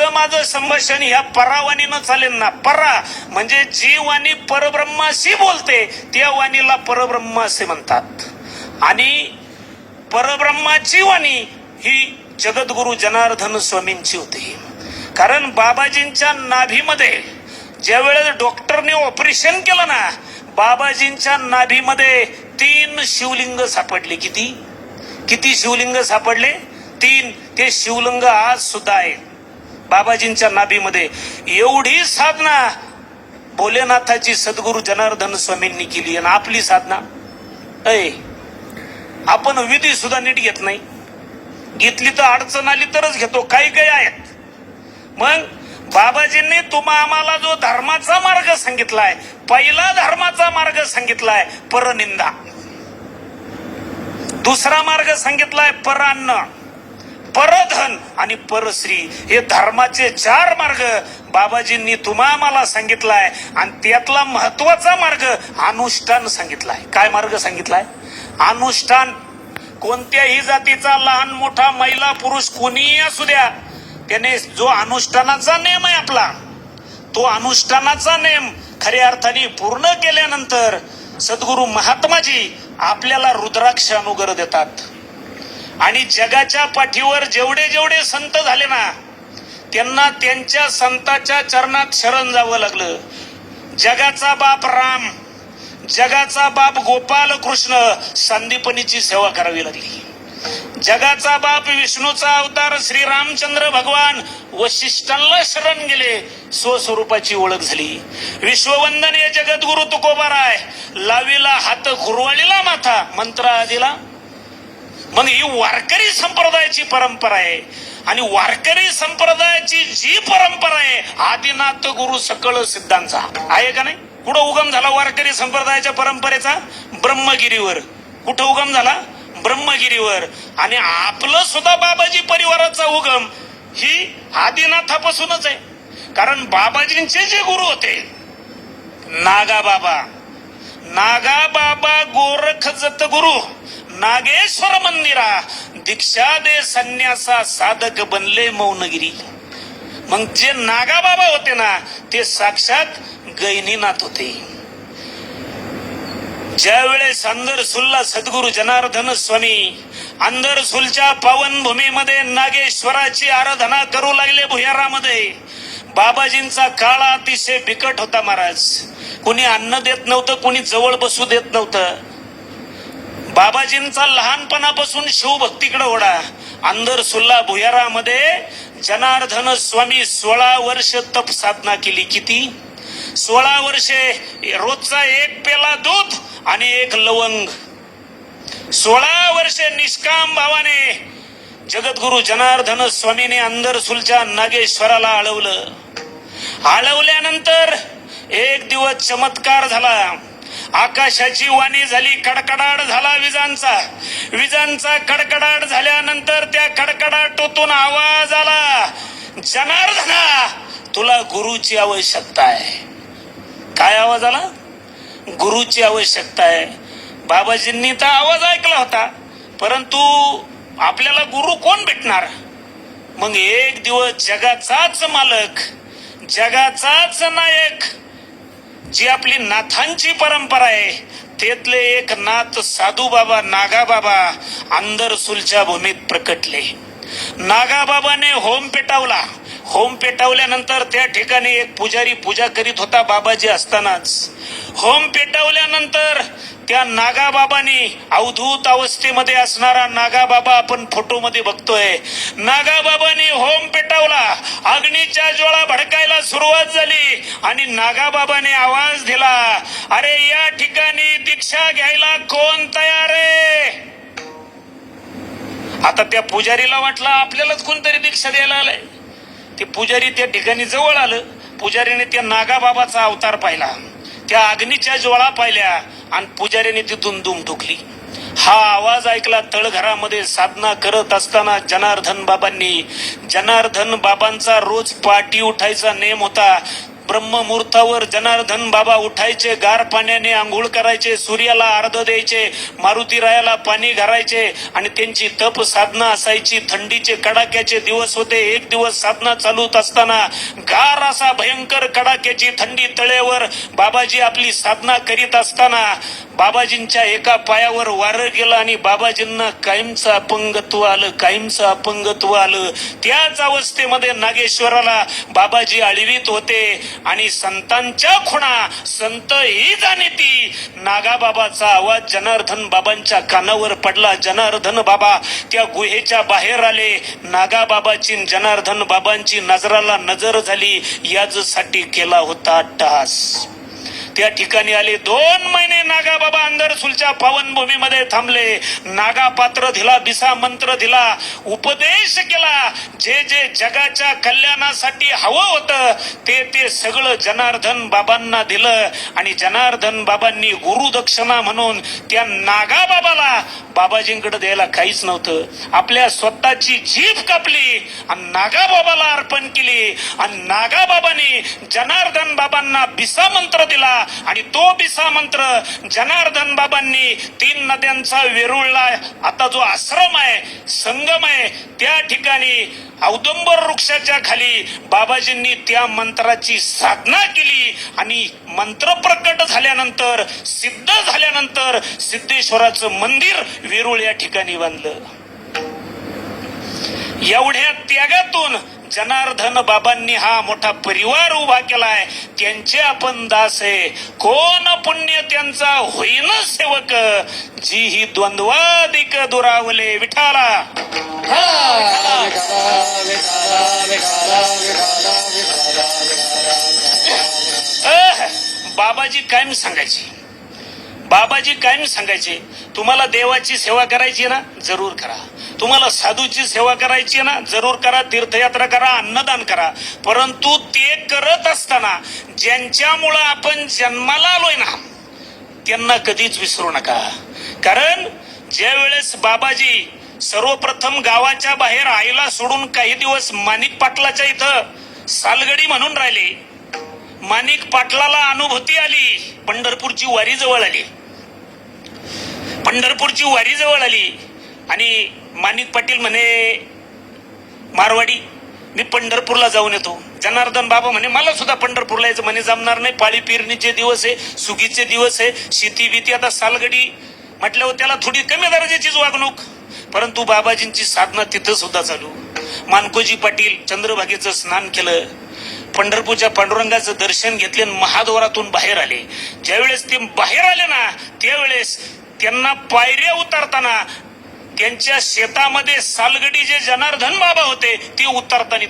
माझं संभाषण ह्या परावाणीनं चालेल ना. परा म्हणजे जी वाणी परब्रह्माशी बोलते त्या वाणीला परब्रह्म असे म्हणतात. आणि परब्रह्माची वाणी ही जगद्गुरु जनार्दन स्वामींची होती. कारण बाबाजींच्या नाभीमध्ये ज्या वेळेस डॉक्टरने ऑपरेशन केलं ना बाबाजींच्या नाभीमध्ये तीन शिवलिंग सापडले. किती? किती शिवलिंग सापडले? तीन. ते शिवलिंग आज सुद्धा आहे बाबाजींच्या नाभीमध्ये एवढी साधना भोलेनाथाची सद्गुरु जनार्दन स्वामींनी केली आणि आपली साधना. अय आपण विधी सुद्धा नीट घेत नाही. घेतली तर अडचण आली तरच घेतो. काही काही आहेत. मग बाबाजींनी तुम्हा आम्हाला जो धर्माचा मार्ग सांगितलाय पहिला धर्माचा मार्ग सांगितलाय परनिंदा. दुसरा मार्ग सांगितलाय परान्न. परधन आणि परश्री हे धर्माचे चार मार्ग बाबाजींनी तुम्हा मला सांगितलाय आणि त्यातला महत्त्वाचा मार्ग अनुष्ठान सांगितलाय. काय मार्ग सांगितलाय? अनुष्ठान कोणत्याही जातीचा लहान मोठा महिला पुरुष कोणीही असू द्या. त्याने जो अनुष्ठानाचा नेम आहे आपला तो अनुष्ठानाचा नेम खऱ्या अर्थाने पूर्ण केल्यानंतर सद्गुरू महात्माजी आपल्याला रुद्राक्ष अनुग्रह देतात. आणि जगाच्या पाठीवर जेवढे जेवढे संत झाले ना त्यांना त्यांच्या संताच्या चरणात शरण जावं लागलं. जगाचा बाप राम जगाचा बाप गोपाल कृष्ण संदीपनीची सेवा करावी लागली. जगाचा बाप विष्णूचा अवतार श्री रामचंद्र भगवान वशिष्ठांना शरण गेले स्वस्वरूपाची ओळख झाली. विश्ववंदनीय जगद्गुरु तुकोबाराय लावीला हात खुरवाळीला माथा मंत्र आदिला मग ही वारकरी संप्रदायाची परंपरा आहे. आणि वारकरी संप्रदायाची जी परंपरा आहे आदिनाथ गुरु सकळ सिद्धांचा आहे का नाही? कुठं उगम झाला वारकरी संप्रदायाच्या परंपरेचा? ब्रह्मगिरीवर. कुठं उगम झाला? ब्रह्मगिरीवर. आणि आपलं सुद्धा बाबाजी परिवाराचा उगम ही आदिनाथापासूनच आहे. कारण बाबाजींचे जे गुरु होते नागा बाबा नागा बाबा गोरख जत गुरु. नागेश्वर मंदिरा. दीक्षा दे संन्यासा साधक बनले मौनगिरी. मग जे नागाबाबा होते ना ते साक्षात गैनीनाथ होते. ज्या वेळेस अंदरसूलला सद्गुरु जनार्दन स्वामी अंदरसूलच्या पावनभूमीमध्ये नागेश्वराची आराधना करू लागले भुयारामध्ये बाबाजींचा काळ अतिशय बिकट होता महाराज. कुणी अन्न देत नव्हतं कुणी जवळ बसू देत नव्हतं. बाबाजींचा लहानपणापासून शिवभक्तीकडे ओढा. अंदरसुल्ला भुयारामध्ये जनार्दन स्वामी सोळा वर्ष तप साधना केली किती? सोळा वर्षे रोजचा एक पेला दूध आणि एक लवंग. सोळा वर्षे निष्काम भावाने जगद्गुरु जनार्दन स्वामीने अंदरसुलच्या नागेश्वराला आळवलं. आळवल्यानंतर एक दिवस चमत्कार झाला. आकाशाची वाणी झाली कडकडाट झाला विजांचा. विजांचा कडकडाट झाल्यानंतर त्या कडकडाटोतून आवाज आला जनार्दना तुला गुरुची आवश्यकता आहे. काय आवाज आला? गुरुची आवश्यकता आहे. बाबाजींनी तर आवाज ऐकला होता परंतु आपल्याला गुरु कोण भेटणार? मग एक दिवस जगाचाच मालक जगाचाच नायक जी आपली नाथांची परंपरा आहे तेथले एक नाथ साधू बाबा नागाबाबा अंदर सुलच्या भूमीत प्रकटले. नागाबाबाने होम पेटावला. होम पेटावल्यानंतर त्या ठिकाणी एक पुजारी पूजा करीत होता बाबाजी असतानाच. होम पेटवल्यानंतर त्या नागाबाबांनी अवधूत अवस्थेमध्ये असणारा नागाबाबा आपण फोटोमध्ये बघतोय. नागाबाबांनी होम पेटवला. अग्नीच्या ज्वाळा भडकायला सुरुवात झाली आणि नागाबाबाने आवाज दिला अरे या ठिकाणी दीक्षा घ्यायला कोण तयार आहे? आता त्या पुजारीला वाटलं आपल्यालाच कोणतरी दीक्षा द्यायला आलंय. ते पुजारी त्या ठिकाणी जवळ आलं. पुजारीने त्या नागाबाबाचा अवतार पाहिला. त्या अग्नीच्या ज्वाळा पाहिल्या आणि पुजाऱ्याने तिथून दुम ठोकली. हा आवाज ऐकला तळघरामध्ये साधना करत असताना जनार्दन बाबांनी. जनार्दन बाबांचा रोज पाठी उठायचा नेम होता. ब्रह्ममुहूर्तावर जनार्दन बाबा उठायचे गार पाण्याने आंघोळ करायचे सूर्याला अर्ध द्यायचे मारुतीरायाला पाणी घालायचे आणि त्यांची तप साधना असायची. थंडीचे कडाक्याचे दिवस होते. एक दिवस साधना चालूत असताना गार असा भयंकर कडाक्याची थंडी तळेवर बाबाजी आपली साधना करीत असताना बाबाजींच्या एका पायावर वारं गेलं आणि बाबाजींना कायमचं अपंगत्व आलं कायमचं अपंगत्व आलं. त्याच अवस्थेमध्ये नागेश्वराला बाबाजी आळवीत होते. आणि संतांच्या खुणा संत ही जाणे ती. नागाबाबाचा आवाज जनार्दन बाबांच्या कानावर पडला. जनार्दन बाबा त्या गुहेच्या बाहेर आले. नागाबाबाची जनार्दन बाबांची नजराला नजर झाली. याचसाठी केला होता टास त्या ठिकाणी आले. दोन महिने नागा बाबा अंदरसुलच्या पावनभूमीमध्ये थांबले. नागा पात्र दिला बिसा मंत्र दिला उपदेश केला. जे जे जगाच्या कल्याणासाठी हवं होतं ते ते सगळं जनार्दन बाबांना दिलं. आणि जनार्दन बाबांनी गुरुदक्षिणा म्हणून त्या नागा बाबाला बाबाजींकडे द्यायला काहीच नव्हतं. आपल्या स्वतःची जीभ कापली आणि नागा बाबाला अर्पण केली. आणि नागा बाबांनी जनार्दन बाबांना बिसा मंत्र दिला. आणि तो बिसा मंत्र जनार्दन बाबांनी तीन नद्यांचा वेरुळला आता जो आश्रम आहे संगम आहे त्या ठिकाणी औदंबर वृक्षाच्या खाली बाबाजींनी त्या मंत्राची साधना केली आणि मंत्र प्रकट झाल्यानंतर सिद्ध झाल्यानंतर सिद्धेश्वराचं मंदिर वेरुळ या ठिकाणी बांधलं. एवढ्या त्यागातून जनार्दन बाबांनी हा मोठा परिवार उभा केलाय. त्यांचे आपण दास आहे. कोण पुण्य त्यांचा होईन सेवक? जी ही द्वंद्वाधिक दुरावले. विठाला. बाबाजी कायम सांगायचे. बाबाजी कायम सांगायचे. तुम्हाला देवाची सेवा करायची आहे ना? जरूर करा. तुम्हाला साधूची सेवा करायची आहे ना जरूर करा तीर्थयात्रा करा अन्नदान करा. परंतु ते करत असताना ज्यांच्यामुळं आपण जन्माला आलोय ना त्यांना कधीच विसरू नका. कारण ज्या वेळेस बाबाजी सर्वप्रथम गावाच्या बाहेर आईला सोडून काही दिवस माणिक पाटलाच्या इथं सालगडी म्हणून राहिले माणिक पाटलाला अनुभूती आली पंढरपूरची वारी जवळ आली. पंढरपूरची वारी जवळ आली आणि माणिक पाटील म्हणे मारवाडी मी पंढरपूरला जाऊन येतो. जनार्दन बाबा म्हणे मला सुद्धा पंढरपूरला यायचं म्हणे जमणार नाही. पाळी पेरणीचे दिवस आहे सुगीचे दिवस आहे शेती बीती आता सालगडी म्हटल्यावर त्याला थोडी कमी दर्जाचीच वागणूक. परंतु बाबाजींची साधना तिथं सुद्धा चालू. मानकोजी पाटील चंद्रभागेचं स्नान केलं. पंढरपूरच्या पांडुरंगाचं दर्शन घेतले महाद्वारातून बाहेर आले. ज्यावेळेस ते बाहेर आले ना त्यावेळेस त्यांना पायऱ्या उतरताना त्यांच्या शेतामध्ये सालगडी जे जनार्दन बाबा होते ते उतरताना